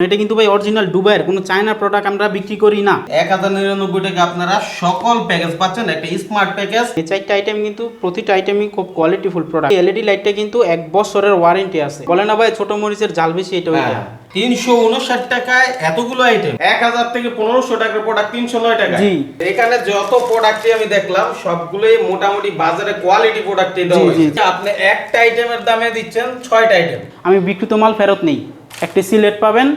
এটা কিন্তু ভাই অরিজিনাল দুবাইয়ের কোনো চায়না প্রোডাক্ট আমরা বিক্রি করি না। এক হাজার নিরানব্বই টাকা আপনারা সকল প্যাকেজ পাচ্ছেন একটা স্মার্ট প্যাকেজ এই চারটা আইটেম কিন্তু প্রতিটা আইটেমই খুব কোয়ালিটিফুল প্রোডাক্ট এলইডি লাইটটা কিন্তু এক বছরের ওয়ারেন্টি আছে। বলে না ভাই ছোট মরিচের জাল বেশি এটা ওইটা হ্যাঁ, তিনশো উনষাট টাকায় এতগুলো আইটেম এক হাজার থেকে পনেরোশো টাকার প্রোডাক্ট তিনশো নয় টাকা জি। এখানে যত প্রোডাক্টই আমি দেখলাম সবগুলোই মোটামুটি বাজারে কোয়ালিটি প্রোডাক্টই দেওয়া হয়েছে। আপনি একটা আইটেমের দামে দিচ্ছেন ছয়টা আইটেম আমি বিক্রিত মাল ফেরত নেই। একটি সিলেট পাবেন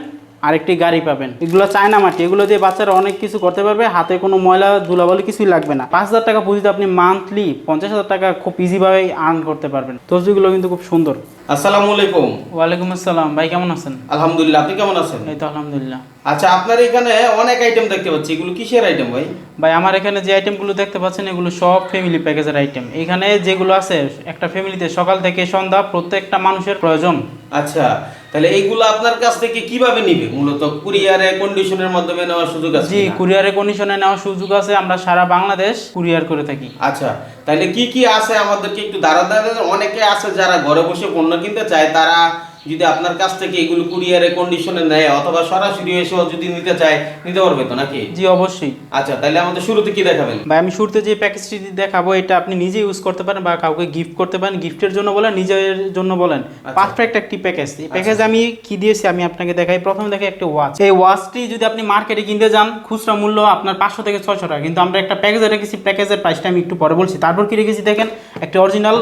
আর একটি গাড়ি পাবেন। এগুলো চায়না মাটি। এগুলো দিয়ে বাচ্চারা অনেক কিছু করতে পারবে। হাতে কোনো ময়লা, ধুলাবালি কিছুই লাগবে না। পাঁচ হাজার টাকা পুঁজিতে আপনি মান্থলি পঞ্চাশ হাজার টাকা খুব ইজিভাবে আর্ন করতে পারবেন। তসবিগুলো কিন্তু খুব সুন্দর। আসসালামু আলাইকুম। ওয়ালাইকুম আসসালাম। ভাই কেমন আছেন? আলহামদুলিল্লাহ আপনি কেমন আছেন? এই তো আলহামদুলিল্লাহ। আচ্ছা আপনার এখানে অনেক আইটেম দেখতে পাচ্ছি। এগুলো কিসের আইটেম ভাই? ভাই আমার এখানে যে আইটেমগুলো দেখতে পাচ্ছেন এগুলো সব ফ্যামিলি প্যাকেজের আইটেম এখানে যেগুলো আছে একটা ফ্যামিলিতে সকাল থেকে সন্ধ্যা প্রত্যেকটা মানুষের প্রয়োজন। আচ্ছা তাহলে এইগুলো আপনার কাছ থেকে কীভাবে নিবে? মূলত কুরিয়ারে কন্ডিশনের মাধ্যমে নেওয়ার সুযোগ আছে জি? কুরিয়ারে কন্ডিশনে নেওয়ার সুযোগ আছে। আমরা সারা বাংলাদেশ কুরিয়ার করে থাকি। আচ্ছা তাহলে কি কি আছে আমাদেরকে একটু দাঁড়া দাঁড়া অনেকে আছে যারা ঘরে বসে পণ্য কিনতে চায়, তারা যদি আপনার কাছ থেকে এগুলো কুরিয়ারে কন্ডিশনে নেয় অথবা সরাসরি এসেও যদি নিতে চায় নিতে পারবে তো নাকি? জি অবশ্যই। আচ্ছা তাহলে আমাদের শুরুতে কি দেখাবেন? ভাই আমি শুরুতে যে প্যাকেজটি দেখাবো এটা আপনি নিজে ইউজ করতে পারেন বা কাউকে গিফট করতে পারেন। গিফটের জন্য বলেন নিজের জন্য বলেন। আচ্ছা। পারফেক্ট একটি প্যাকেজ এই প্যাকেজ আমি কি দিয়েছি আমি আপনাকে দেখাই। প্রথমে দেখে একটা ওয়াচ এই ওয়াচটি যদি আপনি মার্কেটে কিনতে যান খুচরা মূল্য আপনার পাঁচশো থেকে ছয়শো টাকা। কিন্তু আমরা একটা প্যাকেজে রেখেছি প্যাকেজের প্রাইসটা আমি একটু পরে বলছি। তারপর কি রেখেছি দেখেন একটা অরিজিনাল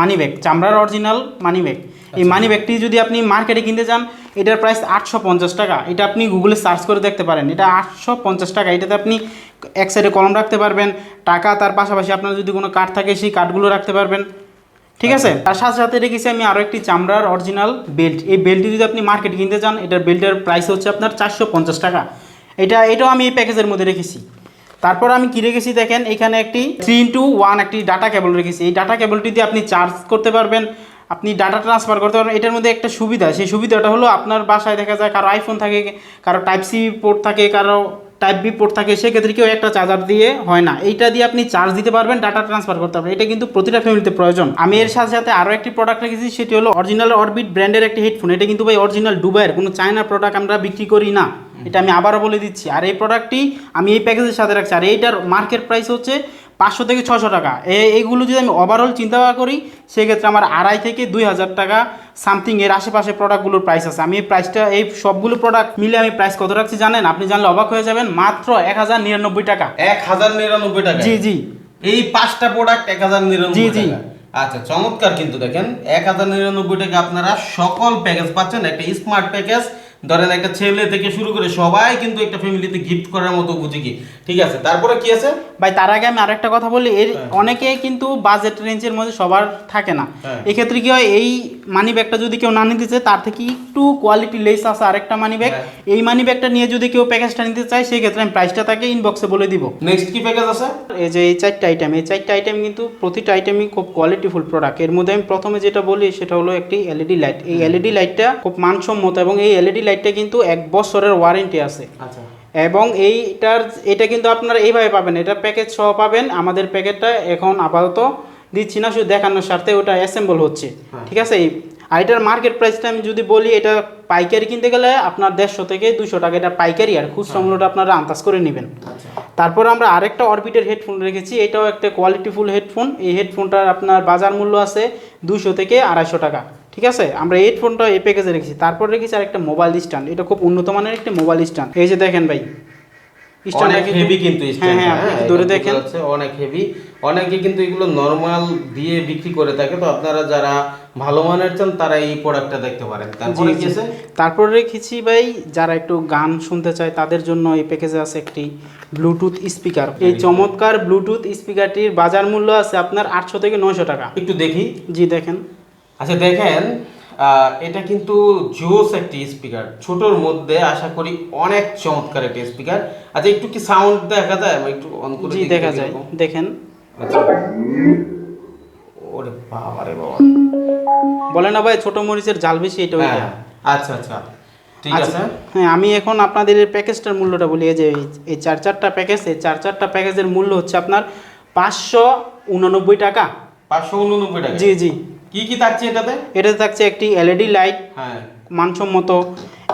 মানি ব্যাগ চামড়ার অরিজিনাল মানি ব্যাগ এই মানি ব্যাগটি যদি আপনি মার্কেটে কিনতে যান এটার প্রাইস আটশো পঞ্চাশ টাকা। এটা আপনি গুগলে সার্চ করে দেখতে পারেন। এটা আটশো পঞ্চাশ টাকা। এটাতে আপনি এক সাইডে কলম রাখতে পারবেন। টাকা তার পাশাপাশি আপনার যদি কোনো কার্ড থাকে সেই কার্ডগুলো রাখতে পারবেন। ঠিক আছে? তার সাথে সাথে রেখেছি আমি আরও একটি চামড়ার অরিজিনাল বেল্ট এই বেল্টটি যদি আপনি মার্কেটে কিনতে যান এটার বেল্টের প্রাইস হচ্ছে আপনার চারশো পঞ্চাশ টাকা। এটা এটাও আমি এই প্যাকেজের মধ্যে রেখেছি। তারপর আমি কি রেখেছি দেখেন? এখানে একটি থ্রি ইন্টু ওয়ান একটি ডাটা কেবল রেখেছি। এই ডাটা কেবলটি দিয়ে আপনি চার্জ করতে পারবেন। আপনি ডাটা ট্রান্সফার করতে পারবেন এটার মধ্যে একটা সুবিধা, সেই সুবিধাটা হলো আপনার বাসায় দেখা যায় কারও আইফোন থাকে, কারও টাইপ সি পোর্ট থাকে, কারও টাইপ বি পোর্ট থাকে, সেক্ষেত্রে কেউ একটা চার্জার দিয়ে হয় না। এইটা দিয়ে আপনি চার্জ দিতে পারবেন ডাটা ট্রান্সফার করতে পারবেন। এটা কিন্তু প্রতিটা ফ্যামিলিতে প্রয়োজন। আমি এর সাথে সাথে আরও একটি প্রোডাক্ট রেখেছি, সেটি হলো অরিজিনাল অরবিট ব্র্যান্ডের একটি হেডফোন এটা কিন্তু ভাই অরিজিনাল দুবাইয়ের কোনো চায়না প্রোডাক্ট আমরা বিক্রি করি না। এটা আমি আবারও বলে দিচ্ছি। আর এই প্রোডাক্টটি আমি এই প্যাকেজের সাথে রাখছি। আর এইটার মার্কেট প্রাইস হচ্ছে পাঁচশো থেকে ছশো টাকা। এ- এইগুলো যদি আমি ওভারঅল চিন্তা করি সেক্ষেত্রে আমার আড়াই থেকে দুই হাজার টাকা সামথিং এর আশেপাশে প্রোডাক্টগুলোর প্রাইস আছে। আমি এই প্রাইসটা এই সবগুলো প্রোডাক্ট মিলে আমি প্রাইস কত রাখছি জানেন? আপনি জানলে অবাক হয়ে যাবেন মাত্র এক হাজার নিরানব্বই টাকা। এক হাজার নিরানব্বই টাকা? জি জি। এই পাঁচটা প্রোডাক্ট এক হাজার জি, নিরানব্বই জি। টাকা। আচ্ছা চমৎকার কিন্তু দেখেন এক হাজার নিরানব্বই টাকা আপনারা সকল প্যাকেজ পাচ্ছেন একটা স্মার্ট প্যাকেজ ধরেন একটা ছেলে থেকে শুরু করে সবাই কিন্তু একটা ফ্যামিলিতে গিফট করার মতো উপযোগী ঠিক আছে তারপরে কি আছে? ভাই তার আগে আমি আরেকটা কথা বলি এর অনেকে কিন্তু বাজেট রেঞ্জের মধ্যে সবার থাকে না। হ্যাঁ। এক্ষেত্রে কি হয় এই মানি ব্যাগটা যদি কেউ না নিতে চায় তার থেকে একটু কোয়ালিটি লেস আছে আরেকটা মানি ব্যাগ হ্যাঁ। এই মানি ব্যাগটা নিয়ে যদি কেউ প্যাকেজটা নিতে চায় সেই ক্ষেত্রে আমি প্রাইসটা তাকে ইনবক্সে বলে দিব। নেক্সট কি প্যাকেজ আছে? এই যে এই চারটা আইটেম এই চারটা আইটেম কিন্তু প্রতিটা আইটেমই খুব কোয়ালিটিফুল প্রোডাক্টের মধ্যে আমি প্রথমে যেটা বলি সেটা হলো একটি এলইডি লাইট এই এলইডি লাইটটা খুব মানসম্মত এবং এই এলইডি লাইটটা কিন্তু এক বছরের ওয়ারেন্টি আছে। আচ্ছা। এবং এইটার এটা কিন্তু আপনারা এইভাবে পাবেন। এটা প্যাকেজ সহ পাবেন। আমাদের প্যাকেটটা এখন আপাতত দিচ্ছি না শুধু দেখানোর স্বার্থে ওটা অ্যাসেম্বল হচ্ছে। হ্যাঁ। ঠিক আছে? এই আর এটার মার্কেট প্রাইসটা আমি যদি বলি এটা পাইকারি কিনতে গেলে আপনার দেড়শো থেকে দুশো টাকা। এটা পাইকারি আর খুচরা মূল্যটা আপনারা আন্দাজ করে নেবেন। আচ্ছা। তারপর আমরা আরেকটা অরবিটের হেডফোন রেখেছি। এটাও একটা কোয়ালিটিফুল হেডফোন এই হেডফোনটার আপনার বাজার মূল্য আছে দুশো থেকে আড়াইশো টাকা। ঠিক আছে? আমরা এই ফোনটা এই প্যাকেজে রেখেছি। তারপর রেখেছি আর একটা মোবাইল স্ট্যান্ড এটা খুব উন্নত মানের একটা মোবাইল স্ট্যান্ড এই যে দেখেন ভাই অনেক হেভি কিন্তু হ্যাঁ হ্যাঁ ধরে দেখেন। অনেক হেভি অনেকে কিন্তু এগুলো নরমাল দিয়ে বিক্রি করে থাকে। তো আপনারা যারা ভালো মানের চান তারা এই প্রোডাক্টটা দেখতে পারেন। তারপরে কি আছে? তারপর রেখেছি ভাই যারা একটু গান শুনতে চায় তাদের জন্য এই প্যাকেজে আছে একটি ব্লুটুথ স্পিকার এই চমৎকার ব্লুটুথ স্পিকারটির বাজার মূল্য আছে আপনার আটশো থেকে নয়শো টাকা। একটু দেখি। জি দেখেন। আচ্ছা দেখেন এটা কিন্তু জোস একটি স্পিকার ছোটোর মধ্যে আশা করি অনেক চমৎকার একটি স্পিকার আচ্ছা একটু কি সাউন্ড দেখা যায়? আমি একটু অন করে দেখা যায়। দেখেন। আচ্ছা। ওরে বাবা রে বাবা। বলে না ভাই ছোট মরিচের জাল বেশি এটা ওইটা হ্যাঁ, আচ্ছা আচ্ছা। ঠিক আচ্ছা, আছে। হ্যাঁ আমি এখন আপনাদের এই প্যাকেজটার মূল্যটা বলি। এই যে এই- এই চার চারটা প্যাকেজ এই চার চারটা প্যাকেজের মূল্য হচ্ছে আপনার পাঁচশো উননব্বই টাকা। পাঁচশো উননব্বই টাকা। জি জি। কি কি থাকছে এটাতে? এটাতে থাকছে একটি এলইডি লাইট হ্যাঁ। মানসম্মত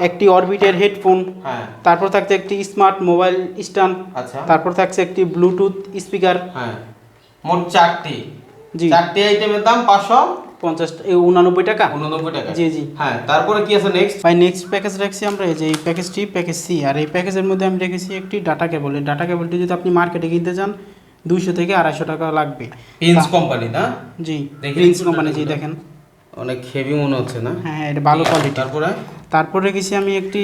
একটি অরবিটের হেডফোন হ্যাঁ। তারপর থাকছে একটি স্মার্ট মোবাইল স্ট্যান্ড আচ্ছা। তারপর থাকছে একটি ব্লুটুথ স্পিকার। হ্যাঁ। মোট চারটি। জি। চারটি আইটেমের দাম পাঁচশো পঞ্চাশ উনানব্বই টাকা। উননব্বই টাকা। জি জি। হ্যাঁ তারপরে কি আছে নেক্সট ভাই নেক্সট প্যাকেজ রাখছি আমরা এই যে এই প্যাকেজটি প্যাকেজ সি আর এই প্যাকেজের মধ্যে আমি রেখেছি একটি ডাটা কেবল এই ডাটা কেবলটি যদি আপনি মার্কেটে কিনতে যান দুইশো থেকে আড়াইশো টাকা লাগবে। পিন্স কোম্পানি না? জি প্রিন্স কোম্পানি জি দেখেন। অনেক হেভি মনে হচ্ছে না? হ্যাঁ হ্যাঁ এটা ভালো কোয়ালিটি তারপরে? তারপর রেখেছি আমি একটি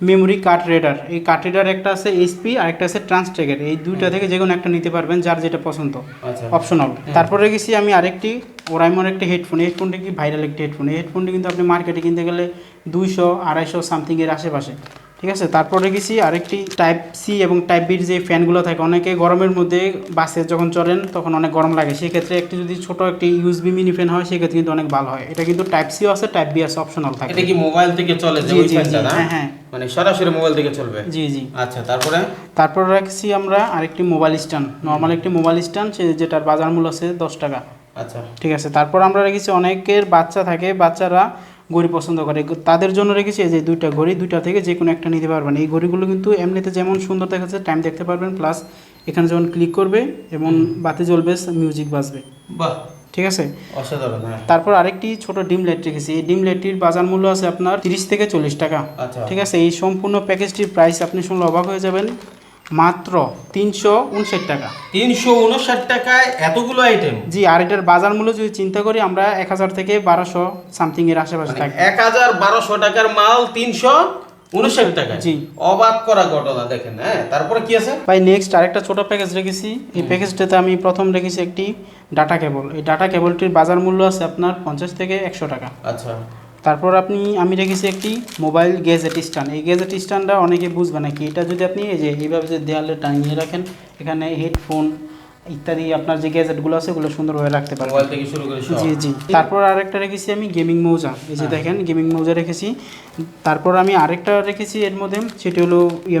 মেমোরি কার্ড রেডার এই কার্ড রেডার একটা আছে এইচপি আর একটা আছে ট্রান্সটেকের এই দুইটা থেকে যে কোনো একটা নিতে পারবেন যার যেটা পছন্দ। আচ্ছা। অপশনাল তারপরে রেখেছি আমি আরেকটি ওরাইমোর একটা হেডফোন হেডফোনটি কি ভাইরাল একটি হেডফোন এই হেডফোনটি কিন্তু আপনি মার্কেটে কিনতে গেলে দুইশো আড়াইশো সামথিং এর আশেপাশে। ঠিক আছে? তারপর রেখেছি আরেকটি টাইপ সি এবং টাইপ বির যে ফ্যানগুলো থাকে অনেকে গরমের মধ্যে বাসে যখন চড়েন তখন অনেক গরম লাগে। সেক্ষেত্রে একটি যদি ছোট একটি ইউএসবি মিনি ফ্যান হয় সেক্ষেত্রে কিন্তু অনেক ভালো হয়। এটা কিন্তু টাইপ সিও আছে টাইপ বি আছে অপশনাল থাকে। এটা কি মোবাইল থেকে চলে যে ওই ফ্যানটা না? হ্যাঁ, হ্যাঁ। মানে সরাসরি মোবাইল থেকে চলবে? জি জি। আচ্ছা তারপরে? তারপর রাখছি আমরা আরেকটি মোবাইল স্ট্যান্ড নর্মাল একটি মোবাইল স্ট্যান্ড যেটার বাজার মূল্য আছে দশ টাকা। আচ্ছা। ঠিক আছে? তারপর আমরা রেখেছি অনেকের বাচ্চা থাকে বাচ্চারা ঘড়ি পছন্দ করে। তাদের জন্য রেখেছি এই যে দুইটা ঘড়ি দুইটা থেকে যে কোনো একটা নিতে পারবেন। এই ঘড়িগুলো কিন্তু এমনিতে যেমন সুন্দর দেখাচ্ছে টাইম দেখতে পারবেন। প্লাস এখানে যেমন ক্লিক করবে এবং বাতি জ্বলবে মিউজিক বাজবে। বাহ! ঠিক আছে? অসাধারণ হ্যাঁ। তারপর আরেকটি ছোট ডিম লাইট রেখেছি। এই ডিম লাইটটির বাজার মূল্য আছে আপনার তিরিশ থেকে চল্লিশ টাকা। আচ্ছা। ঠিক আছে? এই সম্পূর্ণ প্যাকেজটির প্রাইস আপনি শুনলে অবাক হয়ে যাবেন। মাত্র তিনশো উনষাট টাকা। তিনশো উনষাট টাকায় এতগুলো আইটেম জি আর এটার বাজার মূল্য যদি চিন্তা করি আমরা এক হাজার থেকে বারোশো সামথিং এর আশেপাশে মানে থাকি এক হাজার বারোশো টাকার মাল তিনশো উনষাট টাকা জি। অবাক করা ঘটনা দেখেন হ্যাঁ? তারপরে কি আছে? ভাই নেক্সট আরেকটা ছোট প্যাকেজ রেখেছি। এই প্যাকেজটাতে আমি প্রথম রেখেছি একটি ডাটা কেবল এই ডাটা কেবলটির বাজার মূল্য আছে আপনার পঞ্চাশ থেকে একশো টাকা। আচ্ছা। তারপর আপনি আমি রেখেছি একটি মোবাইল গেজেট স্ট্যান্ড। এই গেজেট স্ট্যান্ডটা অনেকে বুঝবে না কি এটা যদি আপনি এই যে এইভাবে যে দেয়ালে টাঙিয়ে রাখেন এখানে হেডফোন ইত্যাদি আপনার যে গ্যাজেটগুলো আছে ওগুলো সুন্দরভাবে রাখতে পারবেন। মোবাইল থেকে শুরু করে জি জি। তারপর আরেকটা রেখেছি আমি গেমিং মৌজা। এই যে দেখেন গেমিং মৌজা রেখেছি। তারপর আমি আরেকটা রেখেছি এর মধ্যে সেটি হলো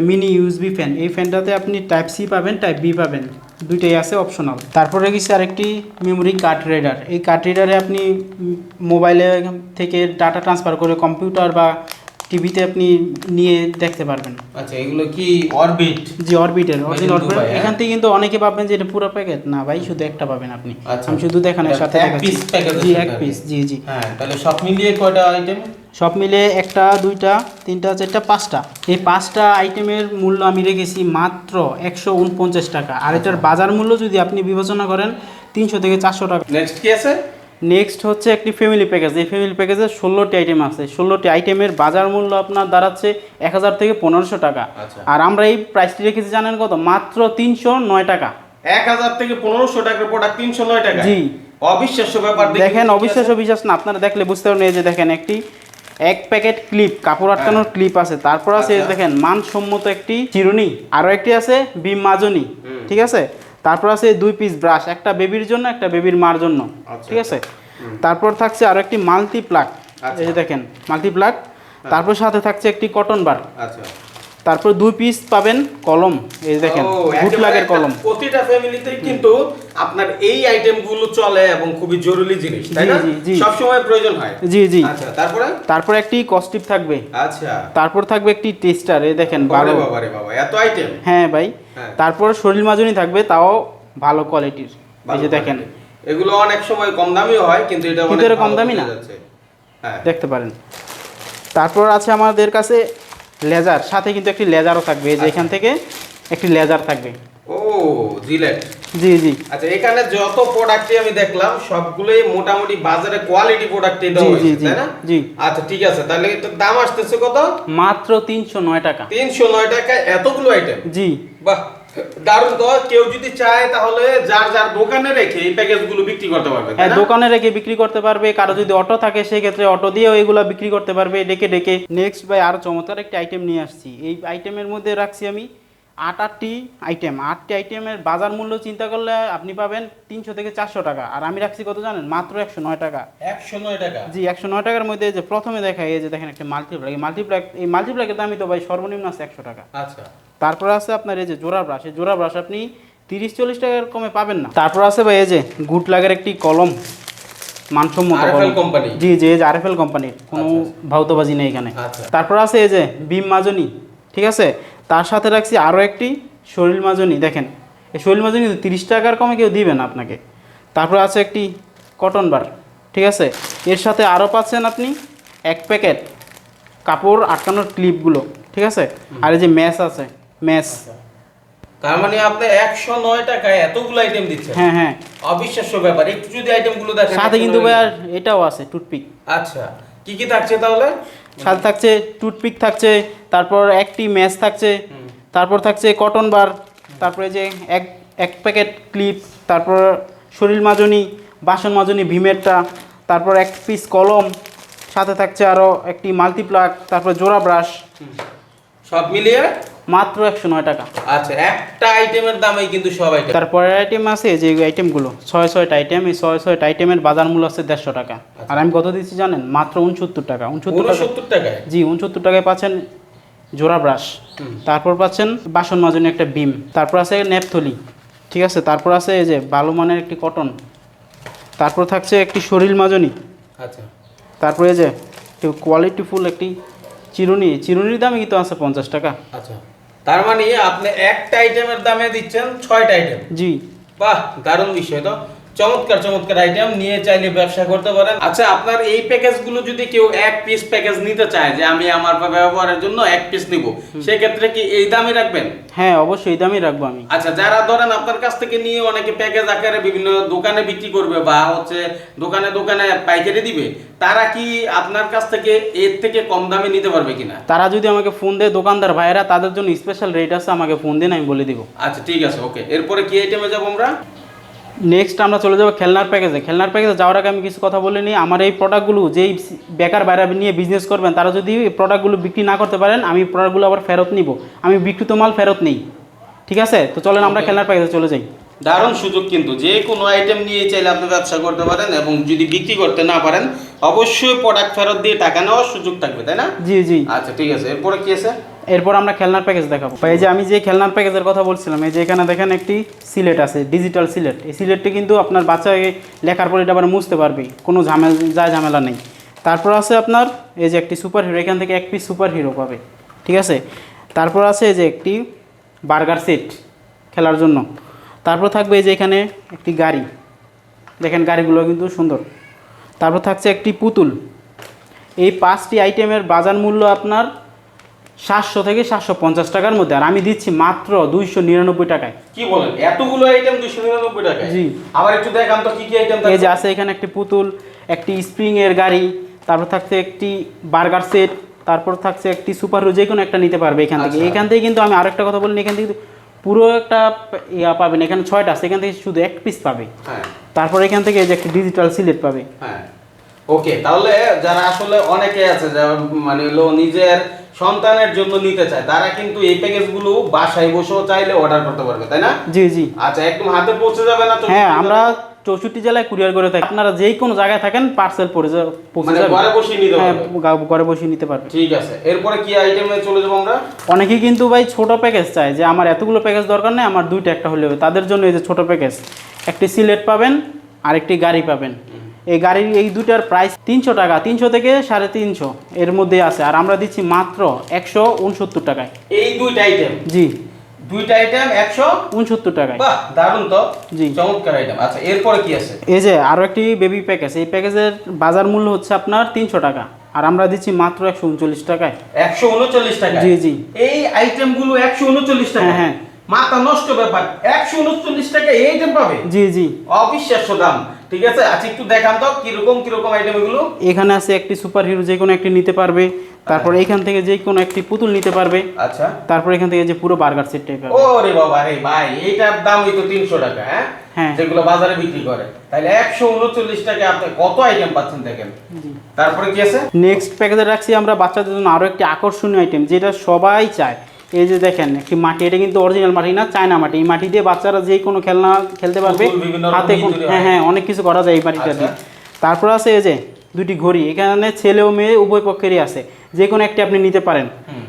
মিনি ইউএসবি ফ্যান। এই ফ্যানটাতে আপনি টাইপ সি পাবেন টাইপ বি পাবেন। দুইটাই আছে অপশনাল তারপরে রেখেছি আরেকটি মেমোরি কার্ড রিডার এই কার্ড রিডারে আপনি মোবাইলে থেকে ডাটা ট্রান্সফার করে কম্পিউটার বা টিভিতে আপনি নিয়ে দেখতে পারবেন। আচ্ছা এগুলো কি অরবিট জি অরবিটের অরিজিনাল হ্যাঁ? এখান থেকে কিন্তু অনেকে পাবেন যে এটা পুরো প্যাকেট না ভাই শুধু একটা পাবেন আপনি। আচ্ছা। আমি শুধু দেখানোর সাথে এক পিস এর জি এক পিস জি জি। হ্যাঁ তাহলে সব মিলিয়ে কয়টা আইটেম সব মিলে একটা দুইটা তিনটা চারটা পাঁচটা। এই পাঁচটা আইটেমের মূল্য আমি রেখেছি মাত্র একশো উনপঞ্চাশ টাকা। আর এটার বাজার মূল্য যদি আপনি বিবেচনা করেন তিনশো থেকে চারশো টাকা। নেক্সট কি আছে? নেক্সট হচ্ছে একটি ফ্যামিলি প্যাকেজ এই ফ্যামিলি প্যাকেজে ষোলোটি আইটেম আছে। ষোলোটি আইটেমের বাজার মূল্য আপনার দাঁড়াচ্ছে এক হাজার থেকে পনেরোশো টাকা। আচ্ছা। আর আমরা এই প্রাইসটি রেখেছি জানেন কত? মাত্র তিনশো নয় টাকা। এক হাজার থেকে পনেরোশো টাকার প্রোডাক্ট তিনশো নয় টাকা জি। অবিশ্বাস্য ব্যাপার দেখেন অবিশ্বাস্য বিশ্বাস না। আপনারা দেখলে বুঝতে পারবেন এই যে দেখেন একটি এক প্যাকেট ক্লিপ কাপড় আটকানোর ক্লিপ আছে। তারপর আছে হ্যাঁ। আচ্ছা। দেখেন মানসম্মত একটি চিরুনি আরও একটি আছে বিম মাজনি ঠিক আছে? তারপর আছে দুই পিস ব্রাশ একটা বেবির জন্য একটা বেবির মার জন্য আচ্ছা। ঠিক আছে? তারপর থাকছে আরও একটি মাল্টি আচ্ছা। এই যে দেখেন মাল্টি প্লাগ তারপর সাথে থাকছে একটি কটন বার আচ্ছা। তারপর দুই পিস পাবেন কলম এই দেখেন গুড লাগের কলম। প্রতিটা ফ্যামিলিতে কিন্তু আপনার এই আইটেমগুলো চলে এবং খুবই জরুরি জিনিস তাই না? জি। সবসময় প্রয়োজন হয়। জি জি। আচ্ছা তারপরে? তারপর একটি কস্টিপ থাকবে। আচ্ছা। তারপর থাকবে একটি টেস্টার এই দেখেন বারে। বারো বাবা রে বাবা এত আইটেম হ্যাঁ ভাই। হ্যাঁ। তারপর শরীর মাজনি থাকবে তাও ভালো কোয়ালিটির এই যে দেখেন। এগুলো অনেক সময় কম দামিও হয় কিন্তু এটা অনেক কম দামি না। হ্যাঁ। দেখতে পারেন। তারপর আছে আমাদের কাছে লেজার সাথে কিন্তু একটি লেজারও থাকবে যে এখান থেকে একটি লেজার থাকবে। ও জিলেট। জি জি। আচ্ছা এখানে যত প্রোডাক্টই আমি দেখলাম সবগুলোই মোটামুটি বাজারে কোয়ালিটি প্রোডাক্টই দেওয়া হয়েছে তাই না? জি। আচ্ছা ঠিক আছে তাহলে তো দাম আসতেছে কত? মাত্র তিনশো নয় টাকা। তিনশো নয় টাকায় এতগুলো আইটেম জি। বাহ দারুণ তো কেউ যদি চায় তাহলে যার যার দোকানে রেখে এই বিক্রি করতে পারবে হ্যাঁ দোকানে রেখে বিক্রি করতে পারবে কারও যদি অটো থাকে সেক্ষেত্রে অটো দিয়েও এগুলো বিক্রি করতে পারবে ডেকে ডেকে। নেক্সট ভাই আরও চমৎকার একটি আইটেম নিয়ে আসছি। এই আইটেমের মধ্যে রাখছি আমি আট আটটি আইটেম আটটি আইটেমের বাজার মূল্য চিন্তা করলে আপনি পাবেন তিনশো থেকে চারশো টাকা। আর আমি রাখছি কত জানেন? মাত্র একশো নয় টাকা। একশো নয় টাকা? জি একশো নয় টাকার মধ্যে যে প্রথমে দেখা এই যে দেখেন একটা মাল্টিপ্লাক এই মাল্টিপ্লাক এই মাল্টিপ্লাকের দামই তো ভাই সর্বনিম্ন আছে একশো টাকা। আচ্ছা। তারপর আছে আপনার এই যে জোড়া ব্রাশ এই জোড়া ব্রাশ আপনি তিরিশ চল্লিশ টাকার কমে পাবেন না। তারপর আছে ভাই এই যে গুড লাগের একটি কলম মানসম্মত। কোম্পানি? জি জি আর এফ এল কোম্পানির কোনো ভাউতবাজি নেই এখানে। আচ্ছা। তারপর আছে এই যে বিম মাজনি ঠিক আছে? তার সাথে রাখছি আরও একটি শরীর মাজনি দেখেন। এই শরীর মাজনি তিরিশ টাকার কমে কেউ দিবে না আপনাকে। তারপর আছে একটি কটন বার ঠিক আছে? এর সাথে আরও পাচ্ছেন আপনি এক প্যাকেট কাপড় আটকানোর ক্লিপগুলো ঠিক আছে? আর এই যে ম্যাচ আছে ম্যাচ। তার মানে আপনি একশো নয় টাকায় এতগুলো আইটেম দিচ্ছেন। হ্যাঁ হ্যাঁ। অবিশ্বাস্য ব্যাপার। একটু যদি আইটেমগুলো দেখেন সাথে কিন্তু। ভাই এটাও আছে টুথপিক আচ্ছা কি কি থাকছে তাহলে? সাথে থাকছে টুথপিক থাকছে তারপর একটি ম্যাচ থাকছে তারপর থাকছে কটন বার তারপরে যে এক এক প্যাকেট ক্লিপ তারপর শরীর মাজনি বাসন মাজনি ভীমেরটা তারপর এক পিস কলম সাথে থাকছে আরও একটি মাল্টিপ্লাক তারপর জোড়া ব্রাশ সব মিলিয়ে মাত্র একশো নয় টাকা। আচ্ছা একটা আইটেমের দামেই কিন্তু সব আইটেম তারপরে আইটেম আছে যে আইটেমগুলো ছয় ছয়টা আইটেম এই ছয় ছয়টা আইটেমের বাজার মূল্য আছে দেড়শো টাকা। আর আমি কত দিচ্ছি জানেন? মাত্র উনসত্তর টাকা। উনসত্তর টাকা জি উনসত্তর টাকায় পাচ্ছেন জোড়া ব্রাশ। তারপর পাচ্ছেন বাসন মাজনি একটা বিম তারপর আছে নেপথলি। ঠিক আছে? তারপর আছে এই যে ভালো মানের একটি কটন। তারপর থাকছে একটি শরীর মাজনি। আচ্ছা। তারপরে এই যে কোয়ালিটিফুল একটি চিরুনি। চিরুনির দামে কিন্তু আছে পঞ্চাশ টাকা। আচ্ছা। তার মানে আপনি একটা আইটেমের দামে দিচ্ছেন ছয়টা আইটেম জি। বাহ দারুণ বিষয় তো। চমৎকার চমৎকার আইটেম নিয়ে চাইলে ব্যবসা করতে পারেন। আচ্ছা আপনার এই প্যাকেজগুলো যদি কেউ এক পিস প্যাকেজ নিতে চায় যে আমি আমার ব্যবহারের জন্য এক পিস নিব সেক্ষেত্রে কি এই দামই রাখবেন? হ্যাঁ অবশ্যই এই দামই রাখব আমি। আচ্ছা যারা ধরেন আপনার কাছ থেকে নিয়ে অনেকে প্যাকেজ আকারে বিভিন্ন দোকানে বিক্রি করবে বা হচ্ছে দোকানে দোকানে পাইকারি দিবে তারা কি আপনার কাছ থেকে এর থেকে কম দামে নিতে পারবে কিনা? তারা যদি আমাকে ফোন দেয় দোকানদার ভাইয়েরা তাদের জন্য স্পেশাল রেট আছে আমাকে ফোন দিন আমি বলে দিব। আচ্ছা ঠিক আছে ওকে এরপরে কি আইটেমে যাব আমরা? নেক্সট আমরা চলে যাব খেলনার প্যাকেজে খেলনার প্যাকেজে যাওয়ার আগে আমি কিছু কথা বলে নিই। আমার এই প্রোডাক্টগুলো যেই বেকার বাইরে নিয়ে বিজনেস করবেন তারা যদি প্রোডাক্টগুলো বিক্রি না করতে পারেন আমি প্রোডাক্টগুলো আবার ফেরত নিব। আমি বিক্রিত মাল ফেরত নেই। ঠিক আছে? তো চলেন আমরা. খেলনার প্যাকেজে চলে যাই। দারুণ সুযোগ কিন্তু। যে কোনো আইটেম নিয়ে চাইলে আপনি ব্যবসা করতে পারেন এবং যদি বিক্রি করতে না পারেন অবশ্যই প্রোডাক্ট ফেরত দিয়ে টাকা নেওয়ার সুযোগ থাকবে তাই না? জি জি। আচ্ছা ঠিক আছে। এরপরে কি আছে? এরপর আমরা খেলনার প্যাকেজ দেখাবো। এই যে আমি যে খেলনার প্যাকেজের কথা বলছিলাম, এই যে এখানে দেখেন একটি সিলেট আছে ডিজিটাল সিলেট। এই সিলেটটি কিন্তু আপনার বাচ্চাকে লেখার পরে এটা আবার মুছতে পারবে কোনো ঝামেলা যায় ঝামেলা নেই। তারপর আছে আপনার, এই যে একটি সুপার হিরো এখান থেকে এক পিস সুপার হিরো পাবে, ঠিক আছে? তারপর আছে এই যে একটি বার্গার সেট খেলার জন্য। তারপর থাকবে এই যে এখানে একটি গাড়ি। দেখেন গাড়িগুলো কিন্তু সুন্দর। তারপর থাকছে একটি পুতুল। এই পাঁচটি আইটেমের বাজার মূল্য আপনার সাতশো থেকে সাতশো পঞ্চাশ টাকার মধ্যে। আর আমি দিচ্ছি মাত্র দুইশো নিরানব্বই টাকায়। কি বলেন? এতগুলো আইটেম দুশো নিরানব্বই টাকা জি। আবার একটু দেখান তো কি কি আইটেম এই যে আছে এখানে একটি পুতুল একটি স্প্রিং এর গাড়ি তারপর থাকছে একটি বার্গার সেট তারপর থাকছে একটি সুপার যে কোনো একটা নিতে পারবে এখান থেকে। আচ্ছা। এখান থেকে কিন্তু আমি আরেকটা কথা বলিনি এখান থেকে পুরো একটা ইয়া পাবেন। এখানে ছয়টা আছে এখান থেকে শুধু এক পিস পাবে। হ্যাঁ। তারপর এখান থেকে এই যে একটি ডিজিটাল সিলেট পাবে। হ্যাঁ। ওকে তাহলে যারা আসলে অনেকে আছে যারা মানে হলো নিজের সন্তানের জন্য নিতে চায় তারা কিন্তু এই প্যাকেজগুলো বাসায় বসেও চাইলে অর্ডার করতে পারবে তাই না? জি জি। আচ্ছা একদম হাতে পৌঁছে যাবে না হ্যাঁ আমরা চৌষট্টি জেলায় কুরিয়ার করে থাকি। আপনারা যেই কোনো জায়গায় থাকেন পার্সেল পৌঁছে মানে যাবে। ঘরে বসেই নিতে হ্যাঁ পারবে। ঘরে বসে নিতে পারবে। ঠিক আছে এরপরে কি আইটেমে চলে যাব আমরা? অনেকেই কিন্তু ভাই ছোট প্যাকেজ চায় যে আমার এতগুলো প্যাকেজ দরকার নেই আমার দুইটা একটা হলে হবে। তাদের জন্য এই যে ছোট প্যাকেজ একটি সিলেট পাবেন আর একটি গাড়ি পাবেন। এই গাড়ির এই দুটার প্রাইস তিনশো টাকা তিনশো থেকে সাড়ে তিনশো এর মধ্যে আছে। আর আমরা দিচ্ছি মাত্র একশো উনসত্তর টাকায়। এই দুইটা আইটেম জি। দুইটা আইটেম একশো উনসত্তর টাকায়। বাহ দারুণ তো। জি। চমৎকার আইটেম আচ্ছা এরপরে কি আছে? এই যে আরও একটি বেবি প্যাকেজ এই প্যাকেজের বাজার মূল্য হচ্ছে আপনার তিনশো টাকা। আর আমরা দিচ্ছি মাত্র একশো উনচল্লিশ টাকায়। একশো উনচল্লিশ টাকা জি, জি। এই আইটেমগুলো একশো উনচল্লিশ টাকা হ্যাঁ, হ্যাঁ। মাথা নষ্ট ব্যাপার। একশো উনচল্লিশ টাকা এই আইটেম পাবে? জি জি। অবিশ্বাস্য দাম। ঠিক আছে? আচ্ছা একটু দেখান তো কীরকম কীরকম আইটেম এগুলো? এখানে আছে একটি সুপার হিরো যে কোনো একটি নিতে পারবে। তারপর এখান থেকে যে কোনো একটি পুতুল নিতে পারবে। আচ্ছা। তারপর এখান থেকে যে পুরো বার্গার সেট টাইপের ওরে বাবা রে ভাই এইটার দাম হইতো তিনশো টাকা হ্যাঁ? হ্যাঁ। যেগুলো বাজারে বিক্রি করে। তাহলে একশো উনচল্লিশ টাকা আপনি কত আইটেম পাচ্ছেন দেখেন? তারপরে কি আছে? নেক্সট প্যাকেজে রাখছি আমরা বাচ্চাদের জন্য আরও একটি আকর্ষণীয় আইটেম যেটা সবাই চায়। এই যে দেখেন একটি মাটি এটা কিন্তু অরিজিনাল মাটি না চায়না মাটি এই মাটি দিয়ে বাচ্চারা যে কোনো খেলনা খেলতে পারবে হাতে হয়। হ্যাঁ অনেক কিছু করা যায় এই মাটিটা দিয়ে আচ্ছা। তারপর আছে এই যে দুটি ঘড়ি এখানে ছেলে ও মেয়ে উভয় পক্ষেরই আছে। যে কোনো একটি আপনি নিতে পারেন।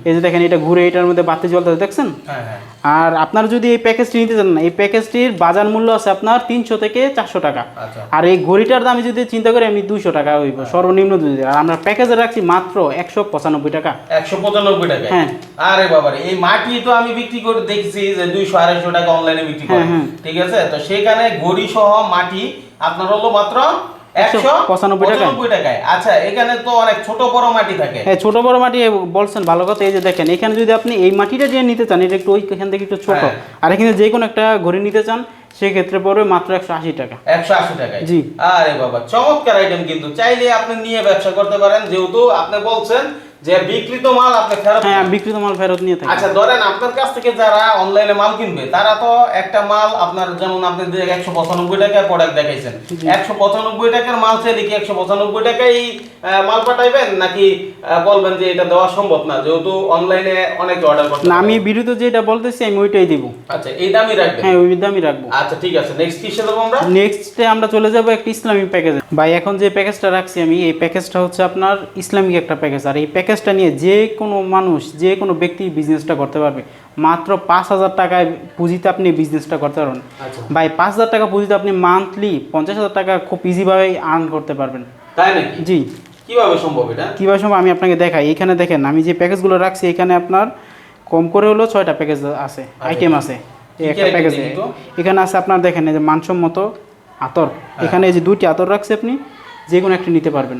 এই যে দেখেন এটা ঘুরে এটার মধ্যে বাতি জ্বলতে দেখছেন? হ্যাঁ হ্যাঁ। আর আপনার যদি এই প্যাকেজটি নিতে চান না এই প্যাকেজটির বাজার মূল্য আছে আপনার তিনশো থেকে চারশো টাকা। আচ্ছা। আর এই ঘড়িটার দাম যদি চিন্তা করি আমি দুইশো টাকা হইব সর্বনিম্ন দুই আর আমরা প্যাকেজে রাখছি মাত্র একশো পঁচানব্বই টাকা। একশো পঁচানব্বই টাকা? হ্যাঁ। আরে বাবারে এই মাটি তো আমি বিক্রি করে দেখছি যে দুইশো আড়াইশো টাকা অনলাইনে বিক্রি করে। হ্যাঁ, হ্যাঁ। ঠিক আছে? তো সেখানে ঘড়ি সহ মাটি আপনার হলো মাত্র একশো 195 টাকায়। আচ্ছা এখানে তো অনেক ছোট বড় মাটি থাকে হ্যাঁ ছোট বড় মাটি বলছেন ভালো কথা এই যে দেখেন এখানে যদি আপনি এই মাটিটা দিয়ে নিতে চান এটা একটু থেকে একটু ছোট হ্যাঁ। আর এখানে যে কোনো একটা ঘড়ি নিতে চান সেক্ষেত্রে পড়বে মাত্র একশো আশি টাকা একশো আশি টাকায় জি। আরে বাবা চমৎকার আইটেম কিন্তু চাইলে আপনি নিয়ে ব্যবসা করতে পারেন যেহেতু আপনি বলছেন যে বিক্রিত মাল আপনি ফেরত হ্যাঁ বিক্রিত মাল ফেরত নিয়ে থাকি। আচ্ছা ধরেন আপনার কাছ থেকে যারা অনলাইনে মাল কিনবে তারা তো একটা মাল আপনার যেমন আপনি যে একশো পঁচানব্বই টাকায় প্রোডাক্ট দেখাইছেন একশো পঁচানব্বই টাকার মাল চাইলে কি একশো পঁচানব্বই আহ, মাল পাঠাইবেন নাকি বলবেন যে এটা দেওয়া সম্ভব না যেহেতু অনলাইনে অনেকে অর্ডার করতে না আমি। ভিডিওতে যেটা বলতেছি আমি ওইটাই দিব। আচ্ছা এই দামই রাখবেন? হ্যাঁ ওই দামই রাখব। আচ্ছা ঠিক আছে নেক্সট কিসে দেবো আমরা? নেক্সটে আমরা চলে যাব একটা ইসলামিক প্যাকেজে ভাই এখন যে প্যাকেজটা রাখছি আমি এই প্যাকেজটা হচ্ছে আপনার ইসলামিক একটা প্যাকেজ আর এই প্যাকেজটা নিয়ে যে কোনো মানুষ যে কোনো ব্যক্তি বিজনেসটা করতে পারবে। মাত্র পাঁচ হাজার টাকায় পুঁজিতে আপনি বিজনেসটা করতে পারবেন। আচ্ছা। ভাই পাঁচ হাজার টাকা পুঁজিতে আপনি মান্থলি পঞ্চাশ হাজার টাকা খুব ইজিভাবে আর্ন করতে পারবেন। তাই নাকি? জি। কীভাবে সম্ভব এটা? কীভাবে সম্ভব? আমি আপনাকে দেখাই। এখানে দেখেন আমি যে প্যাকেজগুলো রাখছি এখানে আপনার কম করে হলেও ছয়টা প্যাকেজ আছে আইটেম আছে। এই কি কি একটা প্যাকেজে এখানে আছে আপনার দেখেন এই যে মানসম্মত আতর। হ্যাঁ। এখানে এই যে দুইটি আতর রাখছে আপনি যে কোনো একটি নিতে পারবেন।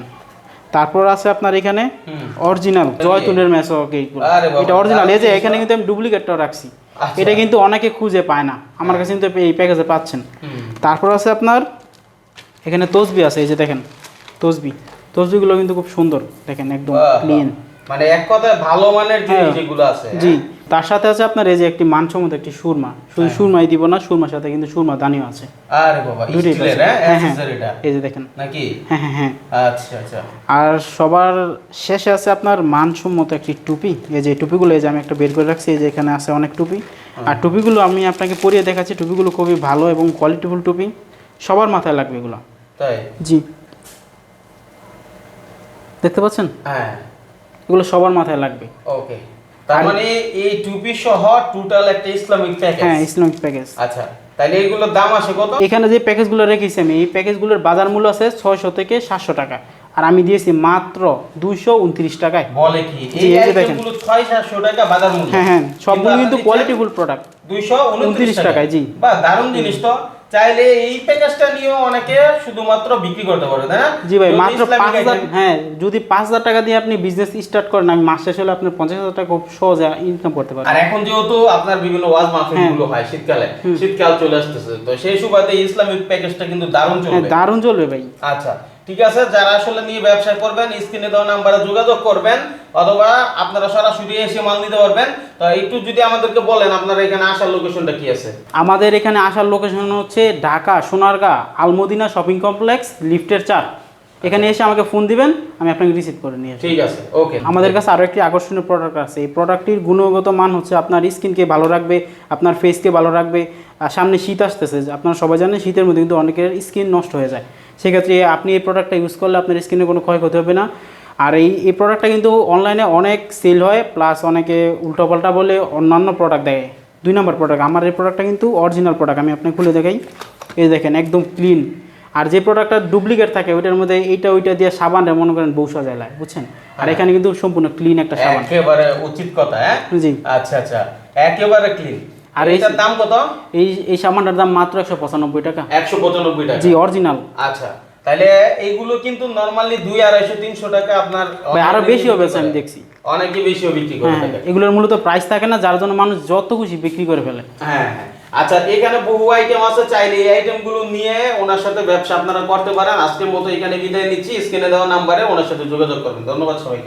তারপর আছে আপনার এখানে অরিজিনাল জয়তুলের মেসক এইগুলো এটা অরিজিনাল। এই যে এখানে কিন্তু আমি ডুপ্লিকেটটাও রাখছি। আচ্ছা। এটা কিন্তু অনেকে খুঁজে পায় না। আমার কাছে কিন্তু এই প্যাকেজে পাচ্ছেন। তারপর আছে আপনার এখানে তসবি আছে এই যে দেখেন তসবি। তসবিগুলো কিন্তু খুব সুন্দর দেখেন একদম ক্লিন মানে এক কথায় ভালো মানের হ্যাঁ। যেগুলো আছে জি। তার সাথে আছে আপনার এই যে একটি মানসম্মত একটি সুরমা। শুধু হ্যাঁ। সুরমাই দিব না সুরমার সাথে কিন্তু সুরমা দানিও আছে। আরে বাবা স্টিলের হ্যাঁ হ্যাঁ, হ্যাঁ। এই যে দেখেন। নাকি? হ্যাঁ হ্যাঁ হ্যাঁ। আচ্ছা আচ্ছা। আর সবার শেষে আছে আপনার মানসম্মত একটি টুপি। এই যে টুপিগুলো এই যে আমি একটা বের করে রাখছি এই যে এখানে আছে অনেক টুপি। আর টুপিগুলো আমি আপনাকে পরিয়ে দেখাচ্ছি টুপিগুলো খুবই ভালো এবং কোয়ালিটিফুল টুপি। সবার মাথায় লাগবে এগুলো। তাই? জি। দেখতে পাচ্ছেন? হ্যাঁ। এগুলো সবার মাথায় লাগবে। ওকে। তার মানে এই টুপি সহ টোটাল একটা ইসলামিক প্যাকেজ হ্যাঁ ইসলামিক প্যাকেজ আচ্ছা তাহলে এইগুলোর দাম আসে কত? এখানে যে প্যাকেজগুলো রেখেছি আমি এই প্যাকেজগুলোর বাজার মূল্য আছে ছয়শো থেকে সাতশো টাকা। আর আমি দিয়েছি মাত্র দুইশো উনত্রিশ টাকায়। বলে কি? এই দেখেন। আইটেমগুলো 600 টাকা বাজার মূল্য। হ্যাঁ হ্যাঁ সবগুলো কিন্তু কোয়ালিটিফুল প্রোডাক্ট দিচ্ছেন 229 টাকায়, জি। বাহ দারুণ জিনিস তো। চাইলে এই প্যাকেজটা নিয়েও অনেকে শুধুমাত্র বিক্রি করতে পারে তাই না? জি ভাই যদি মাত্র পাঁচ হাজার হ্যাঁ যদি পাঁচ হাজার টাকা দিয়ে আপনি বিজনেস স্টার্ট করেন আমি মাস শেষ হলে আপনি পঞ্চাশ হাজার টাকা খুব সহজে ইনকাম করতে পারবেন আর এখন যেহেতু আপনার বিভিন্ন ওয়াজ মাহফিল হ্যাঁ। গুলো হয় শীতকালে শীতকাল চলে আসতেছে তো সেই সুবাদে ইসলামিক প্যাকেজটা কিন্তু দারুণ হ্যাঁ চলবে। দারুণ চলবে ভাই। আচ্ছা ঠিক আছে? যারা আসলে নিয়ে ব্যবসা করবেন স্ক্রিনে দেওয়া নাম্বারে যোগাযোগ করবেন অথবা আপনারা সরাসরি এসে মাল নিতে পারবেন। তো একটু যদি আমাদেরকে বলেন আপনারা এখানে আসার লোকেশনটা কি আছে? আমাদের এখানে আসার লোকেশন হচ্ছে ঢাকা সোনারগাঁ আলমদিনা শপিং কমপ্লেক্স লিফটের চার। এখানে এসে আমাকে ফোন দিবেন আমি আপনাকে রিসিভ করে নিয়ে ঠিক আছে ওকে আমাদের কাছে আরও একটি আকর্ষণীয় প্রোডাক্ট আছে। এই প্রোডাক্টটির গুণগত মান হচ্ছে আপনার স্কিনকে ভালো রাখবে আপনার ফেসকে ভালো রাখবে। আর সামনে শীত আসতেছে আপনারা সবাই জানেন শীতের মধ্যে কিন্তু অনেকের স্কিন নষ্ট হয়ে যায়। সেক্ষেত্রে আপনি এই প্রোডাক্টটা ইউজ করলে আপনার স্কিনে কোনো ক্ষয়ক্ষতি হবে না। আর এই এই প্রোডাক্টটা কিন্তু অনলাইনে অনেক সেল হয় প্লাস অনেকে উল্টোপাল্টা বলে অন্যান্য প্রোডাক্ট দেয়। দুই নম্বর প্রোডাক্ট আমার এই প্রোডাক্টটা কিন্তু অরিজিনাল প্রোডাক্ট আমি আপনাকে খুলে দেখাই। এই দেখেন একদম ক্লিন আর যে প্রোডাক্টটা ডুপ্লিকেট থাকে ওইটার মধ্যে এইটা ওইটা দিয়ে সাবান মনে করেন বৌসা জ্বালায় বুঝছেন? আর এখানে কিন্তু সম্পূর্ণ ক্লিন একটা সাবান। একেবারে উচিত কথা হ্যাঁ? জি। আচ্ছা আচ্ছা। একেবারে ক্লিন আর এই- দাম কত? এই এই সাবানটার দাম মাত্র একশো পঁচানব্বই টাকা। একশো পঁচানব্বই টাকা। জি অরিজিনাল আচ্ছা তাহলে এইগুলো কিন্তু নরমালি দুই আড়াইশো তিনশো টাকা আপনার আরও বেশি হবে আমি। দেখছি। অনেকে বেশিও বিক্রি করে হ্যাঁ এগুলোর মূলত প্রাইস থাকে না যার জন্য মানুষ যত খুশি বিক্রি করে ফেলে। হ্যাঁ হ্যাঁ। আচ্ছা এখানে বহু আইটেম আছে চাইলে এই আইটেমগুলো নিয়ে ওনার সাথে ব্যবসা আপনারা করতে পারেন। আজকের মতো এখানে বিদায় নিচ্ছি। স্ক্রিনে দেওয়া নাম্বারে ওনার সাথে যোগাযোগ করবেন। ধন্যবাদ সবাইকে।